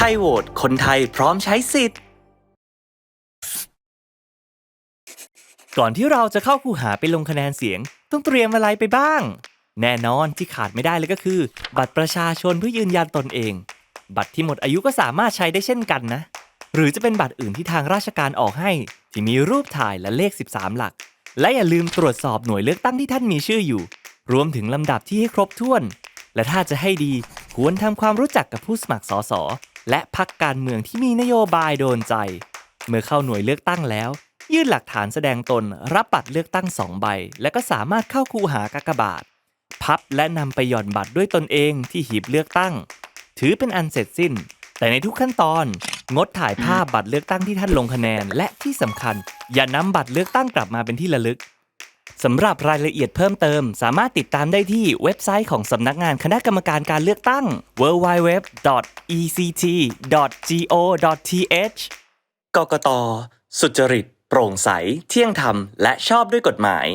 ไทยโหวตคนไทยพร้อมใช้สิทธิ์ ก่อนที่เราจะเข้าคูหาไปลงคะแนนเสียง ต้องเตรียมอะไรไปบ้าง แน่นอนที่ขาดไม่ได้เลยก็คือ บัตรประชาชนเพื่อยืนยันตนเอง บัตรที่หมดอายุก็สามารถใช้ได้เช่นกันนะ หรือจะเป็นบัตรอื่นที่ทางราชการออกให้ ที่มีรูปถ่ายและเลข 13 หลัก และอย่าลืมตรวจสอบหน่วยเลือกตั้งที่ท่านมีชื่ออยู่ รวมถึงลำดับที่ให้ครบถ้วน และถ้าจะให้ดี ควรทำความรู้จักกับผู้สมัครสสและพักการเมืองที่มีนโยบายโดนใจ เมื่อเข้าหน่วยเลือกตั้งแล้ว ยื่นหลักฐานแสดงตนรับบัตรเลือกตั้งสองใบ และก็สามารถเข้าคูหากากบาท พับและนำไปหย่อนบัตรด้วยตนเองที่หีบเลือกตั้ง ถือเป็นอันเสร็จสิ้น แต่ในทุกขั้นตอน งดถ่ายภาพบัตรเลือกตั้งที่ท่านลงคะแนน และที่สำคัญ อย่านำบัตรเลือกตั้งกลับมาเป็นที่ระลึก สำหรับรายละเอียดเพิ่มเติม สามารถติดตามได้ที่เว็บไซต์ของสำนักงานคณะกรรมการการเลือกตั้ง www.ect.go.th กกตสุจริต โปร่งใส เที่ยงธรรม และชอบด้วยกฎหมาย